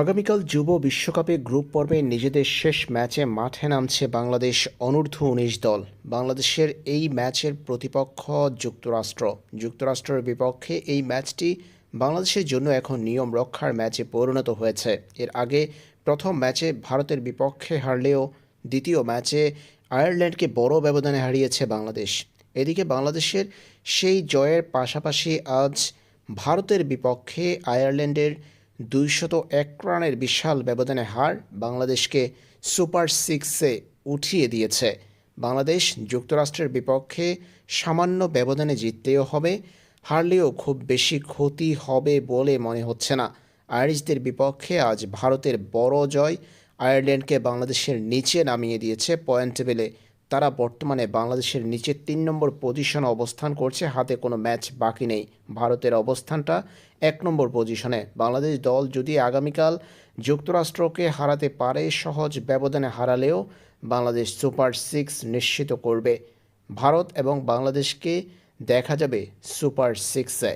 আগামীকাল যুব বিশ্বকাপে গ্রুপ পর্বে নিজেদের শেষ ম্যাচে মাঠে নামছে বাংলাদেশ অনূর্ধ্ব উনিশ দল। বাংলাদেশের এই ম্যাচের প্রতিপক্ষ যুক্তরাষ্ট্র। যুক্তরাষ্ট্রের বিপক্ষে এই ম্যাচটি বাংলাদেশের জন্য এখন নিয়ম রক্ষার ম্যাচে পরিণত হয়েছে। এর আগে প্রথম ম্যাচে ভারতের বিপক্ষে হারলেও দ্বিতীয় ম্যাচে আয়ারল্যান্ডকে বড় ব্যবধানে হারিয়েছে বাংলাদেশ। এদিকে বাংলাদেশের সেই জয়ের পাশাপাশি আজ ভারতের বিপক্ষে আয়ারল্যান্ডের দুইশত এক রানের বিশাল ব্যবধানে হার বাংলাদেশকে সুপার সিক্সে উঠিয়ে দিয়েছে। বাংলাদেশ যুক্তরাষ্ট্রের বিপক্ষে সামান্য ব্যবধানে জিততেও হবে, হারলেও খুব বেশি ক্ষতি হবে বলে মনে হচ্ছে না। আয়ারিশদের বিপক্ষে আজ ভারতের বড় জয়, আয়ারল্যান্ডকে বাংলাদেশের নিচে নামিয়ে দিয়েছে পয়েন্ট টেবিলে। তারা বর্তমানে বাংলাদেশের নিচে তিন নম্বর পজিশনে অবস্থান করছে, হাতে কোনো ম্যাচ বাকি নেই। ভারতের অবস্থানটা এক নম্বর পজিশনে বাংলাদেশ দল যদি আগামীকাল যুক্তরাষ্ট্রকে হারাতে পারে, সহজ ব্যবধানে হারালেও বাংলাদেশ সুপার সিক্স নিশ্চিত করবে। ভারত এবং বাংলাদেশকে দেখা যাবে সুপার সিক্সে